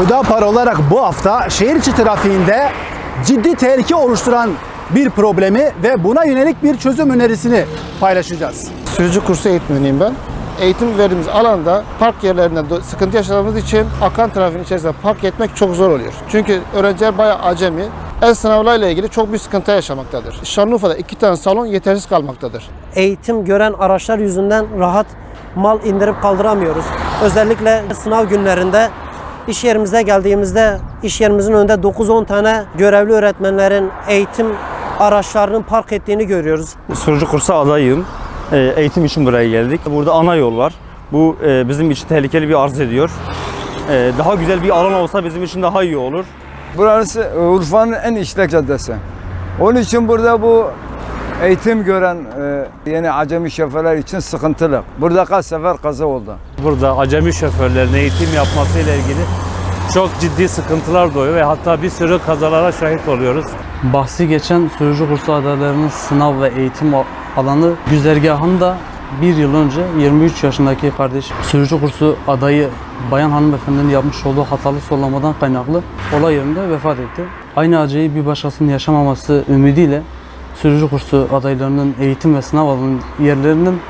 Hüdapar olarak bu hafta şehir içi trafiğinde ciddi tehlike oluşturan bir problemi ve buna yönelik bir çözüm önerisini paylaşacağız. Sürücü kursu eğitmeniyim ben. Eğitim verdiğimiz alanda park yerlerinde do- sıkıntı yaşadığımız için akan trafiğin içerisinde park etmek çok zor oluyor. Çünkü öğrenciler bayağı acemi. El sınavlarıyla ilgili çok büyük sıkıntı yaşamaktadır. Şanlıurfa'da iki tane salon yetersiz kalmaktadır. eğitim gören araçlar yüzünden rahat mal indirip kaldıramıyoruz. Özellikle sınav günlerinde iş yerimize geldiğimizde iş yerimizin önünde 9-10 tane görevli öğretmenlerin eğitim araçlarının park ettiğini görüyoruz. Sürücü kursu adayım. Ee, Eğitim için buraya geldik. Burada ana yol var. Bu e, bizim için tehlikeli bir arz ediyor. Ee, Daha güzel bir alan olsa bizim için daha iyi olur. Burası Urfa'nın en işlek caddesi. Onun için burada bu eğitim gören e, yeni acemi şoförler için sıkıntılı. Burada kaç sefer kaza oldu. burada acemi şoförlerin eğitim yapmasıyla ilgili çok ciddi sıkıntılar doğuyor ve hatta bir sürü kazalara şahit oluyoruz. Bahsi geçen sürücü kursu adaylarının sınav ve eğitim alanı güzergahında bir yıl önce 23 yaşındaki kardeş sürücü kursu adayı bayan hanımefendinin yapmış olduğu hatalı sollamadan kaynaklı olay yerinde vefat etti. Aynı acıyı bir başkasının yaşamaması ümidiyle sürücü kursu adaylarının eğitim ve sınav alanı yerlerinin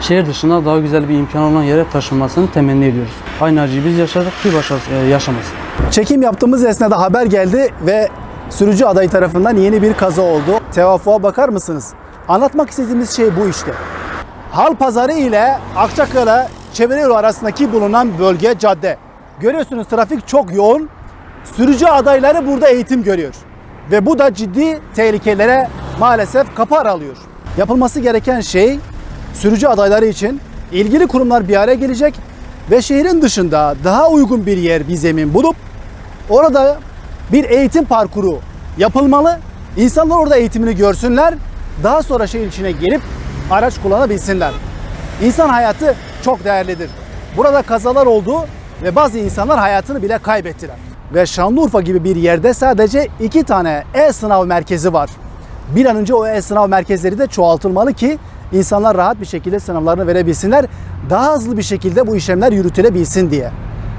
şehir dışına daha güzel bir imkan olan yere taşınmasını temenni ediyoruz. Aynı acıyı biz yaşadık, başkası e, yaşamasın. Çekim yaptığımız esnada haber geldi ve sürücü adayı tarafından yeni bir kaza oldu. Tevafuğa bakar mısınız? Anlatmak istediğimiz şey bu işte. Hal Pazarı ile Akçakale çevre yolu arasındaki bulunan bölge cadde. Görüyorsunuz trafik çok yoğun. Sürücü adayları burada eğitim görüyor. Ve bu da ciddi tehlikelere maalesef kapı aralıyor. Yapılması gereken şey sürücü adayları için ilgili kurumlar bir araya gelecek ve şehrin dışında daha uygun bir yer, bir zemin bulup orada bir eğitim parkuru yapılmalı. İnsanlar orada eğitimini görsünler. Daha sonra şehir içine gelip araç kullanabilsinler. İnsan hayatı çok değerlidir. Burada kazalar oldu ve bazı insanlar hayatını bile kaybettiler. Ve Şanlıurfa gibi bir yerde sadece iki tane e-sınav merkezi var. Bir an önce o e-sınav merkezleri de çoğaltılmalı ki insanlar rahat bir şekilde sınavlarını verebilsinler. Daha hızlı bir şekilde bu işlemler yürütülebilsin diye.